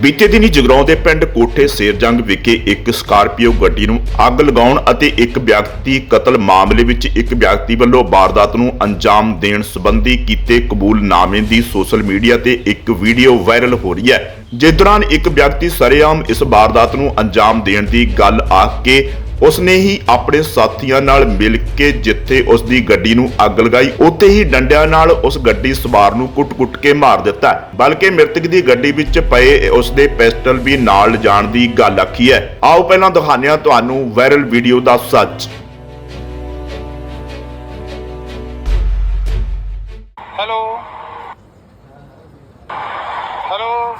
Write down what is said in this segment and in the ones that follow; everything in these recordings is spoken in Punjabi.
ਬੀਤੇ ਦਿਨੀ ਜਗਰਾਉਂ ਦੇ ਪਿੰਡ ਕੋਠੇ ਸੇਰਜੰਗ ਵਿਖੇ ਇੱਕ ਸਕਾਰਪੀਓ ਗੱਡੀ ਨੂੰ ਅੱਗ ਲਗਾਉਣ ਅਤੇ ਇੱਕ ਵਿਅਕਤੀ ਕਤਲ ਮਾਮਲੇ ਵਿੱਚ ਇੱਕ ਵਿਅਕਤੀ ਵੱਲੋਂ ਵਾਰਦਾਤ ਨੂੰ ਅੰਜਾਮ ਦੇਣ ਸੰਬੰਧੀ ਕੀਤੇ ਕਬੂਲਨਾਮੇ ਦੀ ਸੋਸ਼ਲ ਮੀਡੀਆ ਤੇ ਇੱਕ ਵੀਡੀਓ ਵਾਇਰਲ ਹੋ ਰਹੀ ਹੈ। ਜਿਸ ਦੌਰਾਨ ਇੱਕ ਵਿਅਕਤੀ ਸਰੇਆਮ ਇਸ ਵਾਰਦਾਤ ਨੂੰ ਅੰਜਾਮ ਦੇਣ ਦੀ ਗੱਲ ਆਖ ਕੇ ਉਸਨੇ ਹੀ ਆਪਣੇ ਸਾਥੀਆਂ ਨਾਲ ਮਿਲ ਕੇ ਜਿੱਥੇ ਉਸ ਦੀ ਗੱਡੀ ਨੂੰ ਅੱਗ ਲਗਾਈ, ਉੱਥੇ ਹੀ ਡੰਡਿਆਂ ਨਾਲ ਉਸ ਗੱਡੀ ਸਵਾਰ ਨੂੰ ਕੁੱਟ-ਕੁੱਟ ਕੇ ਮਾਰ ਦਿੱਤਾ। ਬਲਕਿ ਮ੍ਰਿਤਕ ਦੀ ਗੱਡੀ ਵਿੱਚ ਪਏ ਉਸ ਦੇ ਪਿਸਟਲ ਵੀ ਨਾਲ ਲਿਜਾਣ ਦੀ ਗੱਲ ਆਖੀ ਹੈ। ਆਓ ਪਹਿਲਾਂ ਦਿਖਾਉਂਦੇ ਤੁਹਾਨੂੰ ਵਾਇਰਲ ਵੀਡੀਓ ਦਾ ਸੱਚ। ਹੈਲੋ। ਹੈਲੋ।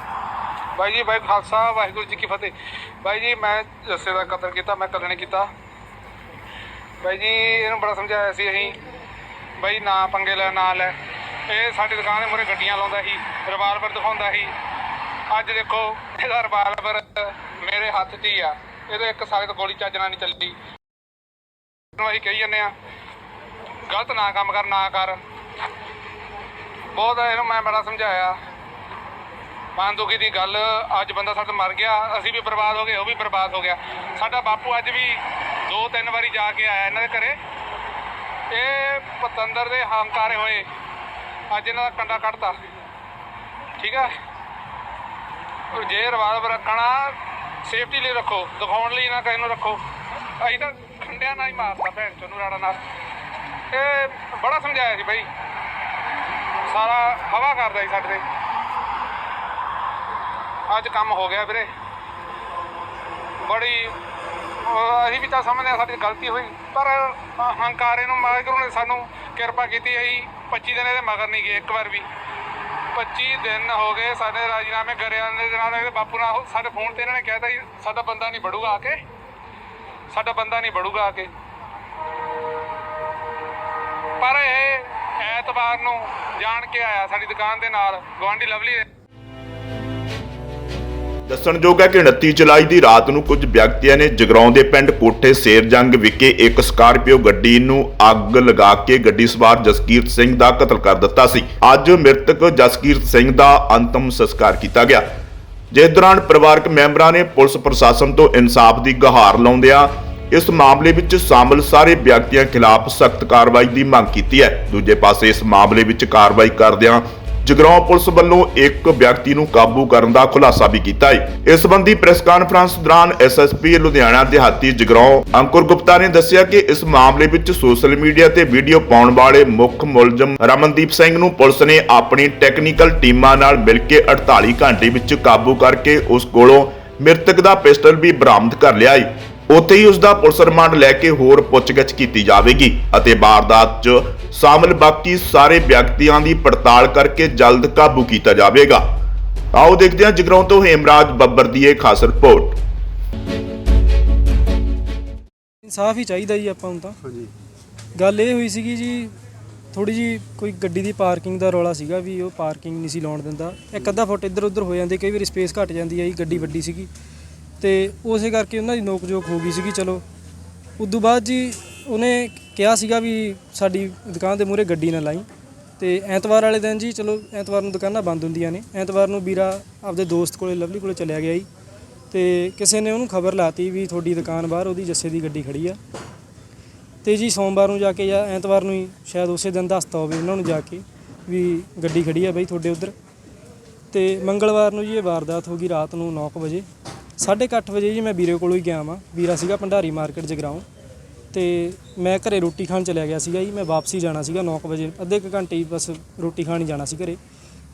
ਬਾਈ ਜੀ ਬਾਈ ਖਾਲਸਾ, ਵਾਹਿਗੁਰੂ ਜੀ ਕੀ ਫਤਿਹ। ਬਾਈ ਜੀ, ਮੈਂ ਜੱਸੇ ਦਾ ਕਤਲ ਕੀਤਾ, ਮੈਂ ਕਤਲ ਨਹੀਂ ਕੀਤਾ। ਬਾਈ ਜੀ, ਇਹਨੂੰ ਬੜਾ ਸਮਝਾਇਆ ਸੀ ਅਸੀਂ। ਬਾਈ, ਨਾ ਪੰਗੇ ਲੈ, ਨਾ ਲੈ। ਇਹ ਸਾਡੀ ਦੁਕਾਨ ਦੇ ਮੂਹਰੇ ਗੱਡੀਆਂ ਲਾਉਂਦਾ ਸੀ ਰਿਵਾਲਵਰ ਦਿਖਾਉਂਦਾ ਸੀ। ਅੱਜ ਦੇਖੋ, ਇਹਦਾ ਰਿਵਾਲਵਰ ਮੇਰੇ ਹੱਥ 'ਚ ਹੀ ਆ। ਇਹਦੇ ਇੱਕ ਸਾਲੇ ਤੋਂ ਗੋਲੀ ਚੱਜਣਾ ਨਹੀਂ ਚੱਲੀ। ਨੂੰ ਅਸੀਂ ਕਹੀ ਜਾਂਦੇ ਆ ਗਲਤ ਨਾ ਕੰਮ ਕਰ, ਨਾ ਕਰ। ਬਹੁਤ ਇਹਨੂੰ ਮੈਂ ਬੜਾ ਸਮਝਾਇਆ। ਮਨ ਦੀ ਗੱਲ, ਅੱਜ ਬੰਦਾ ਸਾਡਾ ਮਰ ਗਿਆ, ਅਸੀਂ ਵੀ ਬਰਬਾਦ ਹੋ ਗਏ, ਉਹ ਵੀ ਬਰਬਾਦ ਹੋ ਗਿਆ। ਸਾਡਾ ਬਾਪੂ ਅੱਜ ਵੀ ਦੋ ਤਿੰਨ ਵਾਰੀ ਜਾ ਕੇ ਆਇਆ ਇਹਨਾਂ ਦੇ ਘਰੇ। ਇਹ ਪਤੰਦਰ ਦੇ ਹੰਕਾਰੇ ਹੋਏ, ਅੱਜ ਇਹਨਾਂ ਦਾ ਕੰਡਾ ਕੱਢਤਾ। ਠੀਕ ਹੈ ਜੇ ਰਿਵਾਲਵਰ ਰੱਖਣਾ ਸੇਫਟੀ ਲਈ ਰੱਖੋ, ਦਿਖਾਉਣ ਲਈ ਨਾ ਕਿਸੇ ਨੂੰ ਰੱਖੋ। ਅਸੀਂ ਤਾਂ ਖੰਡਿਆਂ ਨਾਲ ਹੀ ਮਾਰਤਾ ਭੈਣ ਚੋਨੂੰ ਰਾੜਾ ਨਾਲ। ਇਹ ਬੜਾ ਸਮਝਾਇਆ ਸੀ ਬਈ। ਸਾਰਾ ਹਵਾ ਕਰਦਾ ਸੀ ਸਾਡੇ ਤੇ। ਅੱਜ ਕੰਮ ਹੋ ਗਿਆ ਵੀਰੇ। ਬੜੀ ਅਸੀਂ ਵੀ ਤਾਂ ਸਮਝਦੇ ਹਾਂ ਸਾਡੀ ਗਲਤੀ ਹੋਈ, ਪਰ ਹੰਕਾਰੇ ਨੂੰ ਵਾਹਿਗੁਰੂ ਨੇ ਸਾਨੂੰ ਕਿਰਪਾ ਕੀਤੀ ਹੈ 25 ਦਿਨ ਇਹਦੇ ਮਗਰ ਨਹੀਂ ਗਏ, ਇੱਕ ਵਾਰ ਵੀ। 25 ਦਿਨ ਹੋ ਗਏ ਸਾਡੇ ਰਾਜੀਨਾਮੇ ਕਰਿਆ ਦੇ ਨਾਲ ਇਹਦੇ ਬਾਪੂ ਨਾਲ ਸਾਡੇ ਫੋਨ ਤੇ ਇਹਨਾਂ ਨੇ ਕਹਿਤਾ ਜੀ, ਸਾਡਾ ਬੰਦਾ ਨਹੀਂ ਬੜੂਗਾ ਆ ਕੇ। ਸਾਡਾ ਬੰਦਾ ਨਹੀਂ ਬੜੂਗਾ ਆ ਕੇ। ਪਰ ਇਹ ਐਤਵਾਰ ਨੂੰ ਜਾਣ ਕੇ ਆਇਆ ਸਾਡੀ ਦੁਕਾਨ ਦੇ ਨਾਲ ਗਵਾਂਢੀ ਲਵਲੀ ਦੇ ਦੱਸਣਯੋਗ ਹੈ ਕਿ 29 ਜੁਲਾਈ ਦੀ ਰਾਤ ਨੂੰ ਕੁਝ ਵਿਅਕਤੀਆਂ ਨੇ ਜਗਰਾਉਂ ਦੇ ਪਿੰਡ ਕੋਠੇ ਸੇਰਜੰਗ ਵਿਖੇ ਇੱਕ ਸਕਾਰਪੀਓ ਗੱਡੀ ਨੂੰ ਅੱਗ ਲਗਾ ਕੇ ਗੱਡੀ ਸਵਾਰ ਜਸਕੀਰਤ ਸਿੰਘ ਦਾ ਕਤਲ ਕਰ ਦਿੱਤਾ ਸੀ। ਅੱਜ ਮ੍ਰਿਤਕ ਜਸਕੀਰਤ ਸਿੰਘ ਦਾ ਅੰਤਮ ਸੰਸਕਾਰ ਕੀਤਾ ਗਿਆ। ਜਿਸ ਦੌਰਾਨ ਪਰਿਵਾਰਕ ਮੈਂਬਰਾਂ ਨੇ ਪੁਲਿਸ ਪ੍ਰਸ਼ਾਸਨ ਤੋਂ ਇਨਸਾਫ ਦੀ ਗੁਹਾਰ ਲਾਉਂਦਿਆਂ ਇਸ ਮਾਮਲੇ ਵਿੱਚ ਸ਼ਾਮਲ ਸਾਰੇ ਵਿਅਕਤੀਆਂ ਖਿਲਾਫ ਸਖਤ ਕਾਰਵਾਈ ਦੀ ਮੰਗ ਕੀਤੀ ਹੈ। ਦੂਜੇ ਪਾਸੇ ਇਸ ਮਾਮਲੇ ਵਿੱਚ ਕਾਰਵਾਈ ਕਰਦਿਆਂ ਜਗਰਾਉਂ ਪੁਲਿਸ ਵੱਲੋਂ ਇੱਕ ਵਿਅਕਤੀ ਨੂੰ ਕਾਬੂ ਕਰਨ ਦਾ ਖੁਲਾਸਾ ਵੀ ਕੀਤਾ ਹੈ। ਇਸ ਸੰਬੰਧੀ ਪ੍ਰੈਸ ਕਾਨਫਰੰਸ ਦੌਰਾਨ ਐਸਐਸਪੀ ਲੁਧਿਆਣਾ ਦਿਹਾਤੀ ਜਗਰਾਉਂ ਅੰਕੁਰ ਗੁਪਤਾ ਨੇ ਦੱਸਿਆ ਕਿ ਇਸ ਮਾਮਲੇ ਵਿੱਚ ਸੋਸ਼ਲ ਮੀਡੀਆ ਤੇ ਵੀਡੀਓ ਪਾਉਣ ਵਾਲੇ ਮੁੱਖ ਮੁਲਜ਼ਮ ਰਮਨਦੀਪ ਸਿੰਘ ਨੂੰ ਪੁਲਿਸ ਨੇ ਆਪਣੀ ਟੈਕਨੀਕਲ ਟੀਮਾਂ ਨਾਲ ਮਿਲ ਕੇ 48 ਘੰਟੇ ਵਿੱਚ ਕਾਬੂ ਕਰਕੇ ਉਸ ਕੋਲੋਂ ਮ੍ਰਿਤਕ ਦਾ ਪਿਸਟਲ ਵੀ ਬਰਾਮਦ ਕਰ ਲਿਆ ਹੈ। ਉੱਥੇ ਹੀ ਉਸ ਦਾ ਪੁਲਿਸ ਰਿਮਾਂਡ ਲੈ ਕੇ ਹੋਰ ਪੁੱਛਗਿੱਛ ਕੀਤੀ ਜਾਵੇਗੀ ਅਤੇ ਵਾਰਦਾਤ 'ਚ ਸ਼ਾਮਲ ਬਾਕੀ ਸਾਰੇ ਵਿਅਕਤੀਆਂ ਦੀ ਪੜਤਾਲ ਕਰਕੇ ਜਲਦ ਕਾਬੂ ਕੀਤਾ ਜਾਵੇਗਾ। ਆਓ ਦੇਖਦੇ ਹਾਂ ਜਗਰਾਉਂ ਤੋਂ ਹੇਮਰਾਜ ਬੱਬਰ ਦੀ ਇਹ ਖਾਸ ਰਿਪੋਰਟ। ਇਨਸਾਫ ਹੀ ਚਾਹੀਦਾ ਜੀ ਆਪਾਂ ਨੂੰ ਤਾਂ। ਹਾਂਜੀ। ਗੱਲ ਇਹ ਹੋਈ ਸੀਗੀ ਜੀ ਥੋੜੀ ਜੀ ਕੋਈ ਗੱਡੀ ਦੀ ਪਾਰਕਿੰਗ ਦਾ ਰੌਲਾ ਸੀਗਾ ਵੀ ਉਹ ਪਾਰਕਿੰਗ ਨਹੀਂ ਸੀ ਲਾਉਣ ਦਿੰਦਾ। ਇੱਕ ਅੱਧਾ ਫੁੱਟ ਇੱਧਰ ਉੱਧਰ ਹੋ ਜਾਂਦੇ ਕਈ ਵਾਰੀ ਸਪੇਸ ਘਟ ਜਾਂਦੀ ਹੈ ਜੀ ਗੱਡੀ ਵੱਡੀ ਸੀਗੀ। ਤੇ ਉਸੇ ਕਰਕੇ ਉਹਨਾਂ ਦੀ ਨੋਕ ਜੋਕ ਹੋ ਗਈ ਸੀਗੀ ਚਲੋ। ਉਦੋਂ ਬਾਅਦ ਜੀ ਉਹਨੇ ਕਿਹਾ ਸੀਗਾ ਵੀ ਸਾਡੀ ਦੁਕਾਨ ਦੇ ਮੂਹਰੇ ਗੱਡੀ ਨਾ ਲਾਈ। ਤੇ ਐਤਵਾਰ ਵਾਲੇ ਦਿਨ ਜੀ ਚਲੋ ਐਤਵਾਰ ਨੂੰ ਦੁਕਾਨਾਂ ਬੰਦ ਹੁੰਦੀਆਂ ਨੇ। ਐਤਵਾਰ ਨੂੰ ਵੀਰਾ ਆਪਦੇ ਦੋਸਤ ਕੋਲੇ, ਲਵਲੀ ਕੋਲੇ ਚਲਿਆ ਗਿਆ ਜੀ। ਤੇ ਕਿਸੇ ਨੇ ਉਹਨੂੰ ਖਬਰ ਲਾਤੀ ਵੀ ਤੁਹਾਡੀ ਦੁਕਾਨ ਬਾਹਰ, ਉਹਦੀ ਜੱਸੇ ਦੀ ਗੱਡੀ ਖੜੀ ਆ। ਤੇ ਜੀ ਸੋਮਵਾਰ ਨੂੰ ਜਾ ਕੇ ਜਾਂ ਐਤਵਾਰ ਨੂੰ ਹੀ ਸ਼ਾਇਦ ਉਸੇ ਦਿਨ ਦੱਸਤਾ ਹੋਵੇ ਉਹਨਾਂ ਨੂੰ ਜਾ ਕੇ ਵੀ ਗੱਡੀ ਖੜੀ ਆ ਬਈ ਤੁਹਾਡੇ ਉਧਰ। ਤੇ ਮੰਗਲਵਾਰ ਨੂੰ ਜੀ ਇਹ ਵਾਰਦਾਤ ਹੋ ਗਈ ਰਾਤ ਨੂੰ 9 ਵਜੇ। 8:30 ਵਜੇ ਜੀ ਮੈਂ ਵੀਰੇ ਕੋਲੋਂ ਹੀ ਗਿਆ ਵਾਂ। ਵੀਰਾ ਸੀਗਾ ਭੰਡਾਰੀ ਮਾਰਕੀਟ ਜਗਰਾਉਂ। ਤੇ ਮੈਂ ਘਰੇ ਰੋਟੀ ਖਾਣ ਚਲਿਆ ਗਿਆ ਸੀਗਾ ਜੀ। ਮੈਂ ਵਾਪਸੀ ਜਾਣਾ ਸੀਗਾ 9 ਵਜੇ। ਅੱਧੇ ਕੁ ਘੰਟੇ ਹੀ ਬਸ ਰੋਟੀ ਖਾਣ ਹੀ ਜਾਣਾ ਸੀ ਘਰੇ।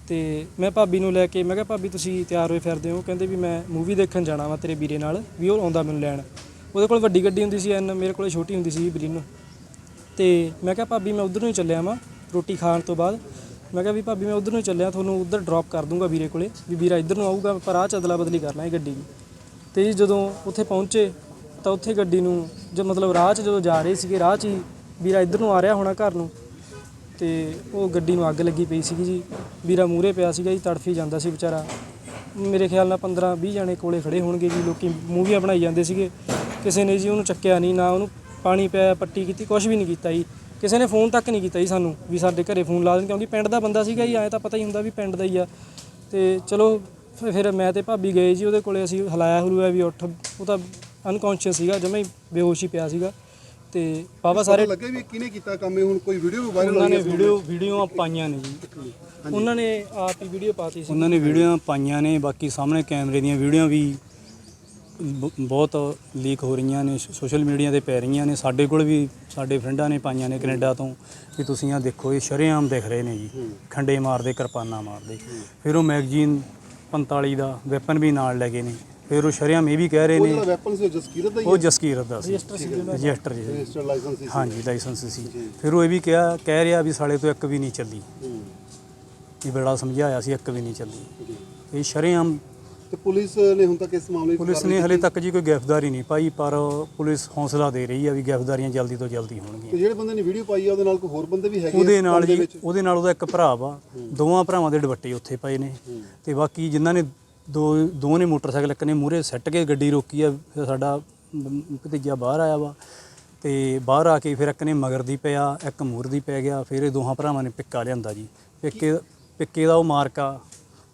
ਤੇ ਮੈਂ ਭਾਬੀ ਨੂੰ ਲੈ ਕੇ, ਮੈਂ ਕਿਹਾ, ਭਾਬੀ, ਤੁਸੀਂ ਤਿਆਰ ਹੋਏ ਫਿਰਦੇ ਹੋ? ਕਹਿੰਦੇ ਵੀ, ਮੈਂ ਮੂਵੀ ਦੇਖਣ ਜਾਣਾ ਵਾ ਤੇਰੇ ਵੀਰੇ ਨਾਲ। ਵੀ ਉਹ ਆਉਂਦਾ ਮੈਨੂੰ ਲੈਣ। ਉਹਦੇ ਕੋਲ ਵੱਡੀ ਗੱਡੀ ਹੁੰਦੀ ਸੀ, ਐਨ ਮੇਰੇ ਕੋਲ ਛੋਟੀ ਹੁੰਦੀ ਸੀ ਬਰੀਨੋ ਤੇ ਮੈਂ ਕਿਹਾ, ਭਾਬੀ, ਮੈਂ ਉਧਰ ਨੂੰ ਹੀ ਚੱਲਿਆ ਵਾਂ ਰੋਟੀ ਖਾਣ ਤੋਂ ਬਾਅਦ। ਮੈਂ ਕਿਹਾ, ਵੀ ਭਾਬੀ, ਮੈਂ ਉਧਰ ਨੂੰ ਹੀ ਚੱਲਿਆ, ਤੁਹਾਨੂੰ ਉਧਰ ਡ੍ਰੌਪ ਕਰ ਦੂੰਗਾ ਵੀਰੇ ਕੋਲੇ। ਵੀ ਵੀਰਾ ਇੱਧਰ ਨੂੰ ਆਊਗਾ, ਪਰ ਆਹ ਚਦਲਾ ਬਦਲੀ ਕਰਨਾ ਲਾਂਗੇ ਗੱਡੀ ਦੀ। ਤੇ ਜੀ ਜਦੋਂ ਉੱਥੇ ਪਹੁੰਚੇ, ਤਾਂ ਉੱਥੇ ਗੱਡੀ ਨੂੰ ਜੋ ਮਤਲਬ ਰਾਹ 'ਚ ਜਦੋਂ ਜਾ ਰਹੇ ਸੀਗੇ, ਰਾਹ 'ਚ ਹੀ ਵੀਰਾ ਇੱਧਰ ਨੂੰ ਆ ਰਿਹਾ ਹੋਣਾ ਘਰ ਨੂੰ ਤੇ ਉਹ ਗੱਡੀ ਨੂੰ ਅੱਗ ਲੱਗੀ ਪਈ ਸੀਗੀ ਜੀ। ਵੀਰਾ ਮੂਰੇ ਪਿਆ ਸੀਗਾ ਜੀ, ਤੜਫੀ ਜਾਂਦਾ ਸੀ ਵਿਚਾਰਾ। ਮੇਰੇ ਖਿਆਲ ਨਾਲ 15 20 ਜਣੇ ਕੋਲੇ ਖੜੇ ਹੋਣਗੇ ਜੀ, ਲੋਕੀ ਮੂਵੀਆਂ ਬਣਾਈ ਜਾਂਦੇ ਸੀਗੇ। ਕਿਸੇ ਨੇ ਜੀ ਉਹਨੂੰ ਚੱਕਿਆ ਨਹੀਂ, ਨਾ ਉਹਨੂੰ ਪਾਣੀ ਪਿਆ, ਪੱਟੀ ਕੀਤੀ ਕੁਝ ਵੀ ਨਹੀਂ ਕੀਤਾ ਜੀ। ਕਿਸੇ ਨੇ ਫੋਨ ਤੱਕ ਨਹੀਂ ਕੀਤਾ ਜੀ ਸਾਨੂੰ ਵੀ ਸਾਡੇ ਘਰੇ ਫੋਨ ਲਾ ਦੇਣ, ਕਿਉਂਕਿ ਪਿੰਡ ਦਾ ਬੰਦਾ ਸੀਗਾ ਜੀ, ਐਂ ਤਾਂ ਪਤਾ ਹੀ ਹੁੰਦਾ ਵੀ ਪਿੰਡ ਦਾ ਹੀ ਆ। ਤੇ ਚਲੋ ਫਿਰ- ਫਿਰ ਮੈਂ ਤੇ ਭਾਬੀ ਗਏ ਜੀ ਉਹਦੇ ਕੋਲੇ, ਅਸੀਂ ਹਲਾਇਆ ਹਲੂਆ ਵੀ ਉੱਠ, ਉਹ ਤਾਂ ਅਨਕੌਂਸ਼ੀਅਸ ਸੀਗਾ ਜਮਾ ਬੇਹੋਸ਼ ਹੀ ਪਿਆ ਸੀਗਾ। ਤੇ ਬਾਬਾ ਸਾਰੇ ਲੱਗੇ ਵੀ ਕਿਹਨੇ ਕੀਤਾ ਕੰਮ? ਇਹ ਹੁਣ ਕੋਈ ਵੀਡੀਓ ਵੀ ਵਾਇਰਲ ਉਹਨਾਂ ਨੇ ਹੋਈ ਹੈ ਵੀਡੀਓ ਵੀਡੀਓਆਂ ਪਾਈਆਂ ਨੇ ਜੀ। ਉਹਨਾਂ ਨੇ ਆਪ ਹੀ ਵੀਡੀਓ ਪਾਤੀ ਸੀ। ਉਹਨਾਂ ਨੇ ਵੀਡੀਓਆਂ ਪਾਈਆਂ ਨੇ ਬਾਕੀ ਸਾਹਮਣੇ ਕੈਮਰੇ ਦੀਆਂ ਵੀਡੀਓ ਵੀ ਬ- ਬਹੁਤ ਲੀਕ ਹੋ ਰਹੀਆਂ ਨੇ ਸੋਸ਼ਲ ਮੀਡੀਆ ਤੇ ਪੈ ਰਹੀਆਂ ਨੇ। ਸਾਡੇ ਕੋਲ ਵੀ ਸਾਡੇ ਫਰੈਂਡਾਂ ਨੇ ਪਾਈਆਂ ਨੇ ਕੈਨੇਡਾ ਤੋਂ ਕਿ ਤੁਸੀਂ ਆ ਦੇਖੋ ਇਹ ਸ਼ਰੇਆਮ ਦਿਖ ਰਹੇ ਨੇ ਜੀ। ਖੰਡੇ ਮਾਰਦੇ ਕਿਰਪਾਨਾਂ ਮਾਰਦੇ। ਫਿਰ ਉਹ ਮੈਗਜ਼ੀਨ 45 ਦਾ ਵੈਪਨ ਵੀ ਨਾਲ ਲੈ ਗਏ ਨੇ। ਫਿਰ ਉਹ ਸ਼ਰੇਆਮ ਇਹ ਵੀ ਕਹਿ ਰਹੇ ਉਹ ਨੇ ਜਿਹੜਾ ਵੈਪਨ ਸੀ ਉਹ ਜਸਕੀਰਤ ਦਾ ਹੀ ਉਹ ਜਸਕੀਰਤ ਦਾ ਸੀ। ਰਜਿਸਟਰ ਸੀ ਜਿਹਦਾ ਰਜਿਸਟਰ ਜੀ। ਰਜਿਸਟਰਡ ਲਾਇਸੈਂਸ ਸੀ। ਹਾਂਜੀ ਲਾਇਸੈਂਸ ਸੀ। ਫਿਰ ਉਹ ਇਹ ਵੀ ਕਿਹਾ ਕਹਿ ਰਿਹਾ ਵੀ ਸਾਲੇ ਤੋਂ ਇੱਕ ਵੀ ਨਹੀਂ ਚੱਲੀ। ਹੂੰ, ਇਹ ਬੜਾ ਸਮਝਾਇਆ ਸੀ ਇੱਕ ਵੀ ਨਹੀਂ ਚੱਲੀ। ਜੀ। ਇਹ ਸ਼ਰੇਆਮ ਤੇ ਪੁਲਿਸ ਨੇ ਹੁਣ ਤੱਕ ਇਸ ਮਾਮਲੇ 'ਚ ਪੁਲਿਸ ਨੇ ਹਲੇ ਤੱਕ ਜੀ ਕੋਈ ਗ੍ਰਿਫਤਾਰੀ ਨਹੀਂ ਪਾਈ ਪਰ ਪੁਲਿਸ ਹੌਸਲਾ ਦੇ ਰਹੀ ਆ ਵੀ ਗ੍ਰਿਫਤਾਰੀਆਂ ਜਲਦੀ ਤੋਂ ਜਲਦੀ ਤੇ ਹੋਣਗੀਆਂ ਜਿਹੜੇ ਬੰਦੇ ਨੇ ਵੀਡੀਓ ਪਾਈ ਆ ਉਹਦੇ ਨਾਲ ਕੋਈ ਹੋਰ ਬੰਦੇ ਵੀ ਹੈਗੇ ਆ ਉਹਦੇ ਨਾਲ ਦੇ ਜੀ? ਉਹਦੇ ਨਾਲ ਉਹਦਾ ਇੱਕ ਭਰਾ ਵਾ। ਦੋਵਾਂ ਭਰਾਵਾਂ ਦੇ ਦੁਪੱਟੇ ਉੱਥੇ ਪਏ ਨੇ। ਤੇ ਬਾਕੀ ਜਿਨ੍ਹਾਂ ਨੇ ਦੋ ਦੋ ਨੇ ਮੋਟਰਸਾਈਕਲ, ਇੱਕ ਨੇ ਮੂਹਰੇ ਸੱਟ ਕੇ ਗੱਡੀ ਰੋਕੀ ਆ, ਫਿਰ ਸਾਡਾ ਭਤੀਜਾ ਬਾਹਰ ਆਇਆ ਵਾ ਤੇ ਬਾਹਰ ਆ ਕੇ ਫਿਰ ਇੱਕ ਨੇ ਮਗਰ ਦੀ ਪਿਆ, ਇੱਕ ਮੂਹਰ ਦੀ ਪੈ ਗਿਆ, ਫਿਰ ਇਹ ਦੋਹਾਂ ਭਰਾਵਾਂ ਨੇ ਪਿੱਕਾ ਲਿਆਂਦਾ ਜੀ। ਪਿੱਕੇ ਪਿੱਕੇ ਦਾ ਉਹ ਮਾਰਕਾ,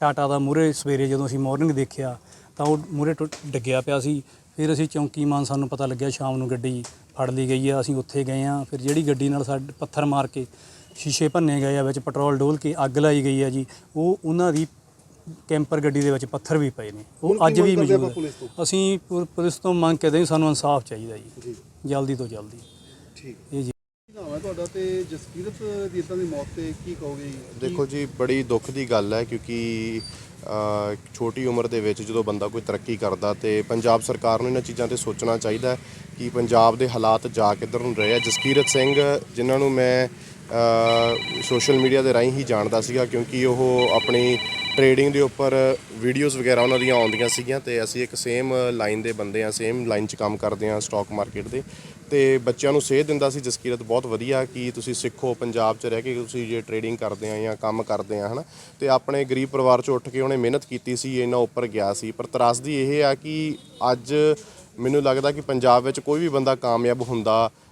ਟਾਟਾ ਦਾ ਮੂਹਰੇ ਸਵੇਰੇ ਜਦੋਂ ਅਸੀਂ ਮਾਰਨਿੰਗ ਦੇਖਿਆ, ਤਾਂ ਉਹ ਮੂਹਰੇ ਟੁੱਟ, ਡਿੱਗਿਆ ਪਿਆ ਸੀ। ਫਿਰ ਅਸੀਂ ਚੌਂਕੀ ਮਾਨ ਸਾਨੂੰ ਪਤਾ ਲੱਗਿਆ ਸ਼ਾਮ ਨੂੰ ਗੱਡੀ ਫੜ ਲਈ ਗਈ ਆ, ਅਸੀਂ ਉੱਥੇ ਗਏ ਆ, ਫਿਰ ਜਿਹੜੀ ਗੱਡੀ ਨਾਲ ਸਾਡੇ, ਪੱਥਰ ਮਾਰ ਕੇ ਸ਼ੀਸ਼ੇ ਭੰਨੇ ਗਏ ਆ, ਵਿੱਚ ਪੈਟਰੋਲ ਡੋਲ ਕੇ ਅੱਗ ਲਾਈ ਗਈ ਆ ਜੀ, ਉਹ ਉਹਨਾਂ ਦੀ ਕੈਂਪਰ ਗੱਡੀ ਦੇ ਵਿੱਚ ਪੱਥਰ ਵੀ ਪਏ ਨੇ। ਉਹ ਅੱਜ ਵੀ ਮੌਜੂਦ ਆਪਾਂ ਪੁਲਿਸ ਤੋਂ? ਆ। ਅਸੀਂ ਪੁ- ਪੁਲਿਸ ਤੋਂ ਮੰਗ ਕਰਦੇ ਹਾਂ ਸਾਨੂੰ ਇਨਸਾਫ ਚਾਹੀਦਾ ਜੀ। ਜਲਦੀ ਤੋਂ ਜਲਦੀ। ਠੀਕ। ਇਹ ਜੀ। ਕੀ ਨਾਮ ਹੈ ਤੁਹਾਡਾ ਤੇ ਜਸਕੀਰਤ ਦੀ ਇਦਾਂ ਦੀ ਮੌਤ ਤੇ ਕੀ ਕਹੋਗੇ ਜੀ? ਦੇਖੋ ਜੀ ਬੜੀ ਦੁੱਖ ਦੀ ਗੱਲ ਹੈ ਕਿਉਂਕਿ ਅ, ਛੋਟੀ ਉਮਰ ਦੇ ਵਿੱਚ ਜਦੋਂ ਬੰਦਾ ਕੋਈ ਤਰੱਕੀ ਕਰਦਾ ਤੇ ਪੰਜਾਬ ਸਰਕਾਰ ਨੂੰ ਇਹਨਾਂ ਚੀਜ਼ਾਂ ਤੇ ਸੋਚਣਾ ਚਾਹੀਦਾ ਹੈ ਕਿ ਪੰਜਾਬ ਦੇ ਹਾਲਾਤ ਜਾ ਕਿੱਧਰ ਨੂੰ ਰਹੇ ਆ। ਜਸਕੀਰਤ ਸਿੰਘ ਜਿਨ੍ਹਾਂ ਨੂੰ ਮੈਂ ਸੋਸ਼ਲ ਮੀਡੀਆ ਦੇ ਰਾਹੀਂ ਹੀ ਜਾਣਦਾ ਸੀਗਾ ਕਿਉਂਕਿ ਉਹ ਆਪਣੀ ਟ੍ਰੇਡਿੰਗ ਦੇ ਉੱਪਰ ਵੀਡੀਓਜ਼ ਵਗੈਰਾ ਉਹਨਾਂ ਦੀਆਂ ਆਉਂਦੀਆਂ ਸੀਗੀਆਂ ਤੇ ਅਸੀਂ ਇੱਕ ਸੇਮ ਲਾਈਨ ਦੇ ਬੰਦੇ ਆ ਸੇਮ ਲਾਈਨ 'ਚ ਕੰਮ ਕਰਦੇ ਆ ਸਟਾਕ ਮਾਰਕੀਟ ਦੇ। ਤੇ ਬੱਚਿਆਂ ਨੂੰ ਸੇਧ ਦਿੰਦਾ ਸੀ, ਜਸਕੀਰਤ, ਬਹੁਤ ਵਧੀਆ ਕਿ ਤੁਸੀਂ ਸਿੱਖੋ, ਪੰਜਾਬ 'ਚ ਰਹਿ ਕੇ ਤੁਸੀਂ ਜੇ ਟ੍ਰੇਡਿੰਗ ਕਰਦੇ ਆ ਜਾਂ ਕੰਮ ਕਰਦੇ ਆ ਹਨਾ। ਤੇ ਆਪਣੇ ਗਰੀਬ ਪਰਿਵਾਰ 'ਚੋਂ ਉੱਠ ਕੇ ਉਹਨੇ ਮਿਹਨਤ ਕੀਤੀ ਸੀ ਇਹਨਾਂ ਉੱਪਰ ਗਿਆ ਸੀ। ਪਰ ਤਰਾਸਦੀ ਇਹ ਆ ਕਿ ਅੱਜ ਮੈਨੂੰ ਲੱਗਦਾ ਕਿ ਪੰਜਾਬ ਵਿੱਚ ਕੋਈ ਵੀ ਬੰਦਾ ਕਾਮਯਾਬ ਹੁੰਦਾ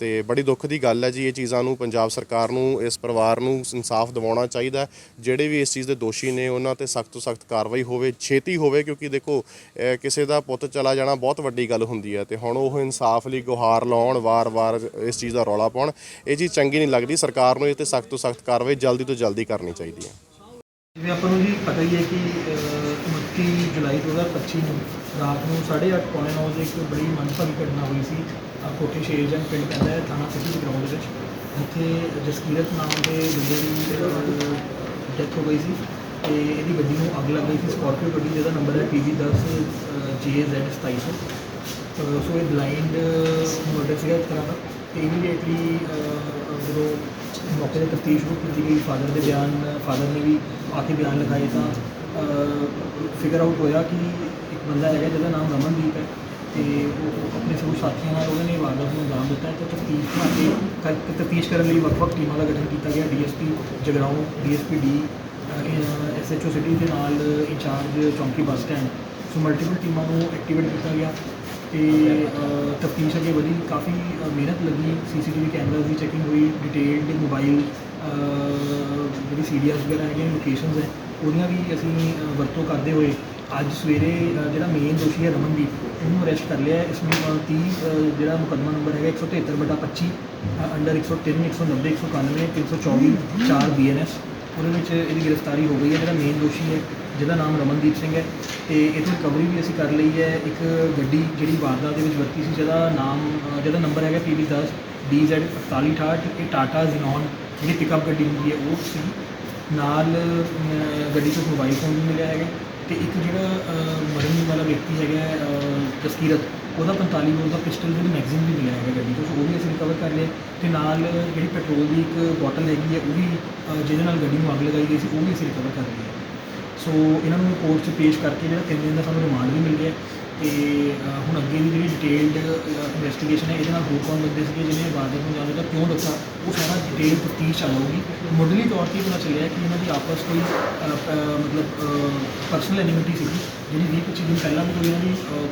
ਤੇ ਬੜੀ ਦੁੱਖ ਦੀ ਗੱਲ ਹੈ ਜੀ, ਇਹ ਚੀਜ਼ਾਂ ਨੂੰ ਪੰਜਾਬ ਸਰਕਾਰ ਨੂੰ, ਇਸ ਪਰਿਵਾਰ ਨੂੰ ਇਨਸਾਫ ਦਿਵਾਉਣਾ ਚਾਹੀਦਾ ਜਿਹੜੇ ਵੀ ਇਸ ਚੀਜ਼ ਦੇ ਦੋਸ਼ੀ ਨੇ, ਉਹਨਾਂ ਤੇ ਸਖਤ ਤੋਂ ਸਖਤ ਕਾਰਵਾਈ ਹੋਵੇ, ਛੇਤੀ ਹੋਵੇ, ਕਿਉਂਕਿ ਦੇਖੋ ਕਿਸੇ ਦਾ ਪੁੱਤ ਚਲਾ ਜਾਣਾ ਬਹੁਤ ਵੱਡੀ ਗੱਲ ਹੁੰਦੀ ਹੈ ਤੇ ਹੁਣ ਉਹ ਇਨਸਾਫ ਲਈ ਗੁਹਾਰ ਲਾਉਣ, ਵਾਰ-ਵਾਰ ਇਸ ਚੀਜ਼ ਦਾ ਰੌਲਾ ਪਾਉਣ, ਇਹ ਚੀਜ਼ ਚੰਗੀ ਨਹੀਂ ਲੱਗਦੀ। ਸਰਕਾਰ ਨੂੰ ਇਹ ਤੇ ਸਖਤ ਤੋਂ ਸਖਤ ਕਾਰਵਾਈ ਜਲਦੀ ਤੋਂ ਜਲਦੀ ਕਰਨੀ ਚਾਹੀਦੀ ਹੈ। ਜਿਵੇਂ ਆਪਾਂ ਨੂੰ ਜੀ ਪਤਾ ਹੀ ਹੈ ਕਿ 29 ਜੁਲਾਈ 2025 ਨੂੰ ਰਾਤ ਨੂੰ 8:30 ਪੌਣੇ 9 ਵਜੇ ਇੱਕ ਬੜੀ ਮੰਦਭਾਗੀ ਘਟਨਾ ਹੋਈ ਸੀ। ਕੋਠੀ ਸ਼ੇਰਜੰਗ ਪਿੰਡ ਪੈਂਦਾ ਹੈ ਥਾਣਾ ਸਿਟੀ ਦੇ ਗਰਾਊਂਡ ਵਿੱਚ। ਇੱਥੇ ਜਸਕੀਰਤ ਨਾਮ ਦੇ ਬੰਦੇ ਦੀ ਡੈਥ ਹੋ ਗਈ ਸੀ ਤੇ ਇਹਦੀ ਗੱਡੀ ਨੂੰ ਅੱਗ ਲੱਗ ਗਈ ਸੀ। ਸਕਾਰਪੀਓ ਗੱਡੀ ਜਿਹਦਾ ਨੰਬਰ ਹੈ PV10 JZ 2700 ਅਹ, ਸੋ। ਇਹ ਬਲਾਈਂਡ ਮਰਡਰ ਸੀਗਾ ਇੱਕ ਤਰ੍ਹਾਂ ਦਾ। ਤੇ ਇਮੀਡੀਏਟਲੀ ਜਦੋਂ ਮੌਕੇ ਤੇ ਤਫਤੀਸ਼ ਸ਼ੁਰੂ ਕੀਤੀ ਗਈ ਫਾਦਰ ਦੇ ਬਿਆਨ ਫਾਦਰ ਨੇ ਵੀ ਆ ਕੇ ਬਿਆਨ ਲਿਖਾਏ ਤਾਂ ਫਿਗਰ ਆਊਟ ਹੋਇਆ ਕਿ ਇੱਕ ਬੰਦਾ ਹੈਗਾ ਜਿਹਦਾ ਨਾਮ ਰਮਨਦੀਪ ਹੈ। ਤੇ ਉਹ ਆਪਣੇ ਸਭ ਸਾਥੀਆਂ ਨਾਲ ਉਹਨਾਂ ਨੇ ਵਾਰਦਾਤ ਨੂੰ ਅੰਜਾਮ ਦਿੱਤਾ ਹੈ ਤੇ ਤਫਤੀਸ਼ ਬਣਾ ਕੇ ਤਫਤੀਸ਼ ਕਰਨ ਲਈ ਵੱਖ-ਵੱਖ ਟੀਮਾਂ ਦਾ ਗਠਨ ਕੀਤਾ ਗਿਆ, DSP Jagraon, DSP D SHO city ਦੇ ਨਾਲ ਇੰਚਾਰਜ ਚੌਂਕੀ ਬੱਸ ਸਟੈਂਡ। ਸੋ ਮਲਟੀਪਲ ਟੀਮਾਂ ਨੂੰ ਐਕਟੀਵੇਟ ਕੀਤਾ ਗਿਆ ਤੇ ਤਫਤੀਸ਼ ਅੱਗੇ ਵਧੀ। ਕਾਫੀ ਮਿਹਨਤ ਲੱਗੀ। ਸੀਸੀਟੀਵੀ ਕੈਮਰਾਜ਼ ਦੀ ਚੈਕਿੰਗ ਹੋਈ ਡਿਟੇਲਡ ਮੋਬਾਈਲ ਜਿਹੜੀ ਸੀਡੀਆਰਸ ਵਗੈਰਾ ਹੈਗੀਆਂ ਲੋਕੇਸ਼ਨਸ ਹੈ, ਉਹਦੀਆਂ ਵੀ ਅਸੀਂ ਵਰਤੋਂ ਕਰਦੇ ਹੋਏ ਅੱਜ ਸਵੇਰੇ ਅ, ਜਿਹੜਾ ਮੇਨ ਦੋਸ਼ੀ ਹੈ ਰਮਨਦੀਪ ਉਹਨੂੰ ਅਰੈਸਟ ਕਰ ਲਿਆ ਹੈ। ਇਸ ਨੂੰ ਅ, 30 ਅ, ਜਿਹੜਾ ਮੁਕੱਦਮਾ ਨੰਬਰ ਹੈਗਾ 173 ਬਟਾ 25 ਅੰਡਰ 103 190 191 324 4 ਬੀਐਨਐਸ ਉਹਦੇ ਵਿੱਚ ਇਹਦੀ ਗ੍ਰਿਫਤਾਰੀ ਹੋ ਗਈ ਹੈ। ਜਿਹੜਾ ਮੇਨ ਦੋਸ਼ੀ ਹੈ ਜਿਹਦਾ ਨਾਮ ਰਮਨਦੀਪ ਸਿੰਘ ਹੈ। ਤੇ ਇਹਦੀ ਰਿਕਵਰੀ ਵੀ ਅਸੀਂ ਕਰ ਲਈ ਹੈ। ਇੱਕ ਗੱਡੀ ਜਿਹੜੀ ਵਾਰਦਾਤ ਦੇ ਵਿੱਚ ਵਰਤੀ ਸੀ ਜਿਹਦਾ ਨਾਮ ਅ, ਜਿਹਦਾ ਨੰਬਰ ਹੈਗਾ PB10 DZ 4868 ਇਹ ਟਾਟਾ ਜ਼ੀਨੋਨ ਜਿਹੜੀ ਪਿਕਅਪ ਗੱਡੀ ਹੁੰਦੀ ਹੈ ਉਹ ਸੀ। ਨਾਲ ਅ, ਗੱਡੀ ਤੋਂ ਮੋਬਾਈਲ ਫੋਨ ਵੀ ਮਿਲਿਆ ਹੈਗਾ। ਤੇ ਇੱਕ ਜਿਹੜਾ ਮਰਨ ਵਾਲਾ ਵਿਅਕਤੀ ਹੈਗਾ ਅ, ਜਸਕੀਰਤ ਉਹਦਾ 45 ਬੋਰ ਦਾ ਪਿਸਟਲ ਜਿਹੜੀ ਮੈਗਜ਼ੀਨ ਵੀ ਮਿਲਿਆ ਹੈਗਾ ਗੱਡੀ ਤੋਂ ਸੋ ਉਹ ਵੀ ਅਸੀਂ ਰਿਕਵਰ ਕਰ ਲਿਆ। ਤੇ ਨਾਲ ਜਿਹੜੀ ਪੈਟਰੋਲ ਦੀ ਇੱਕ ਬੋਟਲ ਹੈਗੀ ਹੈ ਉਹ ਵੀ ਅ, ਜਿਹਦੇ ਨਾਲ ਗੱਡੀ ਨੂੰ ਅੱਗ ਲਗਾਈ ਗਈ ਸੀ ਉਹ ਵੀ ਅਸੀਂ ਰਿਕਵਰ ਕਰ ਲਈ ਸੋ ਇਹਨਾਂ ਨੂੰ ਕੋਰਟ 'ਚ ਪੇਸ਼ ਕਰਕੇ ਜਿਹੜਾ ਤਿੰਨ ਦਿਨ ਦਾ ਸਾਨੂੰ ਰਿਮਾਂਡ ਵੀ ਮਿਲ ਗਿਆ। ਤੇ ਹੁਣ ਅੱਗੇ ਦੀ ਜਿਹੜੀ ਡਿਟੇਲਡ ਇਨਵੈਸਟੀਗੇਸ਼ਨ ਹੈ ਇਹਦੇ ਨਾਲ ਹੋਰ ਕੌਣ ਬੰਦੇ ਸੀਗੇ ਜਿਹਨੇ ਵਾਰਦਾਤ ਨੂੰ ਜਾਣਦਾ ਕਿਉਂ ਦੱਸਿਆ ਉਹ ਸਾਰਾ ਡਿਟੇਲ ਤਫਤੀਸ਼ ਚੱਲ ਮੁੱਢਲੀ ਤੌਰ ਤੇ ਪਤਾ ਚੱਲਿਆ ਕਿ ਇਹਨਾਂ ਦੀ ਆਪਸ ਕੋਈ ਮਤਲਬ ਪਰਸਨਲ ਐਨਿਮਿਟੀ ਸੀਗੀ ਜਿਹੜੀ 20 25 ਦਿਨ ਪਹਿਲਾਂ ਵੀ ਕੋਈ ਇਹਨਾਂ ਦੀ ਅ,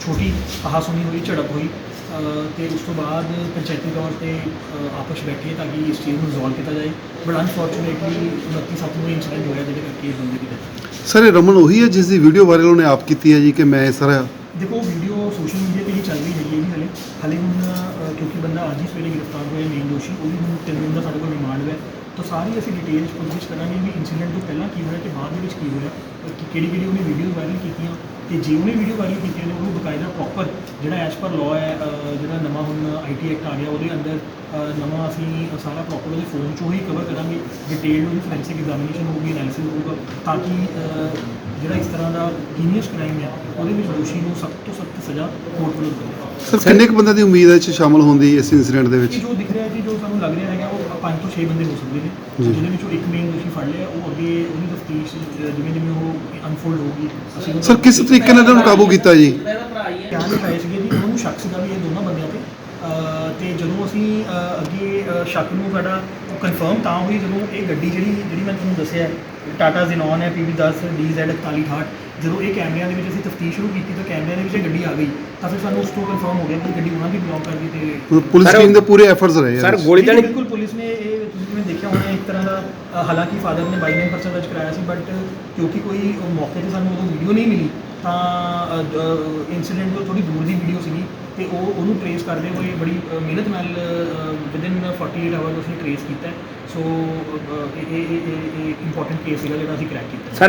ਛੋਟੀ ਆਹਾਸੁਣੀ ਹੋਈ ਝੜਪ ਹੋਈ। ਤੇ ਉਸ ਤੋਂ ਬਾਅਦ ਪੰਚਾਇਤੀ ਤੌਰ ਤੇ ਆਪਸ ਬੈਠੇ ਤਾਂ ਕਿ ਇਸ ਚੀਜ਼ ਨੂੰ ਰਿਜ਼ੋਲਵ ਕੀਤਾ ਜਾਏ। ਬਟ ਅਨਫੋਰਚੂਨੇਟਲੀ 29 ਸੱਤ ਨੂੰ ਇੰਸੀਡੈਂਟ ਹੋਇਆ ਜਿਹਦੇ ਕਰਕੇ ਇਹ ਬੰਦੇ ਦੀ ਹੋਈ। ਸਰ ਇਹ ਰਮਨ ਉਹੀ ਹੈ ਜਿਸ ਦੀ ਵੀਡੀਓ ਵਾਇਰਲ ਉਹਨੇ ਆਪ ਕੀਤੀ ਹੈ ਜੀ ਕਿ ਮੈਂ ਸਾਰਾ ਦੇਖੋ ਵੀਡੀਓ ਸੋਸ਼ਲ ਮੀਡੀਆ ਤੇ ਹੀ ਚੱਲ ਰਹੀ ਹੈਗੀ ਹੈ ਜੀ ਹਲੇ। ਹਲੇ ਹੁਣ ਕਿਉਂਕਿ ਬੰਦਾ ਅੱਜ ਹੀ ਸਵੇਰੇ ਗ੍ਰਿਫਤਾਰ ਹੋਇਆ ਮੇਨ ਦੋਸ਼ੀ ਉਹਦੀ ਹੁਣ ਤਿੰਨ ਦਿਨ ਦਾ ਸਾਡੇ ਕੋਲ ਰਿਮਾਂਡ ਹੈ। ਤਾਂ ਸਾਰੀ ਅਸੀਂ ਡਿਟੇਲ ਚ ਪੁੱਛਗਿੱਛ ਕਰਾਂਗੇ ਵੀ ਇਨਸੀਡੈਂਟ ਤੋਂ ਪਹਿਲਾਂ ਕੀ ਹੋਇਆ ਤੇ ਬਾਅਦ ਦੇ ਵਿੱਚ ਕੀ ਹੋਇਆ ਕਿ ਕਿਹੜੀ ਕਿਹੜੀ ਉਹਨੇ ਵੀਡੀਓ ਵਾਇਰਲ ਕੀਤੀਆਂ ਤੇ ਜੇ ਉਹਨੇ ਵੀਡੀਓ ਵਾਇਰਲ ਕੀਤੀਆਂ ਨੇ ਉਹਨੂੰ ਬਕਾਇਦਾ ਪ੍ਰੋਪਰ ਜਿਹੜਾ ਐਸ ਪਰ ਲਾਅ ਹੈ ਜਿਹੜਾ ਨਵਾਂ ਹੁਣ ਆਈਟੀ ਐਕਟ ਆ ਗਿਆ ਉਹਦੇ ਅੰਦਰ ਨਵਾਂ ਅਸੀਂ ਸਾਰਾ ਪ੍ਰੋਪਰ ਉਹਦੇ ਫੋਨ ਚੋਂ ਹੀ ਕਵਰ ਕਰਾਂਗੇ ਡਿਟੇਲ ਉਹਦੀ ਫੋਰੈਂਸਿਕ ਐਗਜ਼ਾਮੀਨੇਸ਼ਨ ਹੋਊਗੀ ਐਨਾਲਿਸਿਸ ਹੋਊਗਾ ਤਾਂ ਕਿ ਜਿਹੜਾ ਇਸ ਤਰ੍ਹਾਂ ਦਾ ਹੀਨੀਅਸ ਕ੍ਰਾਈਮ ਹੈ ਉਹਦੇ ਵਿੱਚ ਦੋਸ਼ੀ ਨੂੰ ਸਖਤ ਤੋਂ ਸਖਤ ਸਜ਼ਾ ਕੋਰਟ ਵੱਲੋਂ ਦਿੱਤੀ ਸਰ ਕਿੰਨੇ ਕੁ ਬੰਦਿਆਂ ਦੀ ਉਮੀਦ ਹੈ ਇਹ 'ਚ ਸ਼ਾਮਲ ਹੋਣ ਦੀ ਇਸ ਇਨਸੀਡੈਂਟ ਦੇ ਵਿੱਚ? ਜੋ ਦਿਖ ਰਿਹਾ ਜੀ ਜੋ ਸਾਨੂੰ ਲੱਗ ਰਿਹਾ ਹੈਗਾ ਉਹ ਪੰਜ ਤੋਂ 6 ਬੰਦੇ ਹੋ ਸਕਦੇ ਨੇ। ਜਿਹਦੇ ਵਿੱਚੋਂ ਇੱਕ ਮੇਨ ਦੋਸ਼ੀ ਫੜ ਲਿਆ ਉਹ ਅੱਗੇ ਉਹਦੀ ਤਫਤੀਸ਼ ਜਿਵੇਂ ਜਿਵੇਂ ਉਹ ਅਨਫੋਲਡ ਹੋਊਗੀ ਅਸੀਂ ਉਹਨੂੰ ਸਰ ਕਿਸ ਤਰੀਕੇ ਨਾਲ ਇਹਨਾਂ ਨੂੰ ਕਾਬੂ ਕੀਤਾ ਜੀ? ਧਿਆਨ ਦਿਖਾਏ ਸੀਗੇ ਜੀ ਉਹਨਾਂ ਸ਼ੱਕ ਸੀਗਾ ਵੀ ਇਹ ਦੋਨਾਂ ਬੰਦਿਆਂ ਤੇ। ਅਹ ਤੇ ਜਦੋਂ ਅਸੀਂ ਅਹ ਅੱਗੇ ਅਹ ਸ਼ੱਕ ਨੂੰ ਸਾਡਾ ਕਨਫਰਮ ਤਾਂ ਹੋਈ ਜਦੋਂ ਇਹ ਗੱਡੀ ਜਿਹੜੀ ਜਿਹੜੀ ਮੈਂ ਤੁਹਾਨੂੰ ਦੱਸਿਆ ਟਾਟਾ ਜ਼ੈਨੋਨ ਹੈ PV 10 DZ 4168 ਜਦੋਂ ਇਹ ਕੈਮਰਿਆਂ ਦੇ ਵਿੱਚ ਅਸੀਂ ਤਫਤੀਸ਼ ਸ਼ੁਰੂ ਕੀਤੀ ਤਾਂ ਕੈਮਰਿਆਂ ਦੇ ਵਿੱਚ ਇਹ ਗੱਡੀ ਆ ਗਈ। ਤਾਂ ਫਿਰ ਸਾਨੂੰ ਉਸ ਤੋਂ ਕਨਫਰਮ ਹੋ ਗਿਆ ਕਿ ਗੱਡੀ ਉਹਨਾਂ ਦੀ ਬਿਲੋਂਗ ਕਰਦੀ ਤੇ ਪੁਲਿਸ ਟੀਮ ਦੇ ਪੂਰੇ ਐਫਰਟਸ ਰਹੇ ਆ ਗੋਲੀ ਤਾਂ ਬਿਲਕੁਲ ਪੁਲਿਸ ਨੇ ਇਹ ਤੁਸੀਂ ਜਿਵੇਂ ਦੇਖਿਆ ਹੋਣਾ ਇੱਕ ਤਰ੍ਹਾਂ ਦਾ ਅ, ਹਾਲਾਂਕਿ ਫਾਦਰ ਨੇ ਬਾਈ ਨੇ ਪਰਚਾ ਦਰਜ ਕਰਾਇਆ ਸੀ ਬਟ ਕਿਉਂਕਿ ਕੋਈ ਮੌਕੇ ਤੇ ਸਾਨੂੰ ਉਦੋਂ ਵੀਡੀਓ ਨਹੀਂ ਮਿਲੀ, ਤਾਂ ਇਨਸੀਡੈਂਟ ਤੋਂ ਥੋੜੀ ਦੂਰ ਦੀ ਵੀਡੀਓ ਸੀਗੀ ਤੇ ਉਹ, ਉਹਨੂੰ ਟਰੇਸ ਕਰਦੇ ਹੋਏ ਬੜੀ ਮਿਹਨਤ ਨਾਲ ਵਿਦਿਨ 48 ਆਵਰ ਉਸਨੇ ਟਰੇਸ ਕੀਤਾ। ਸੋ ਇਹ ਇਹ ਇਹ ਇੰਪੋਰਟੈਂਟ ਕੇਸ ਸੀਗਾ ਜਿਹੜਾ ਅਸੀਂ ਕ੍ਰੈਕ ਕੀਤਾ। ਸਰ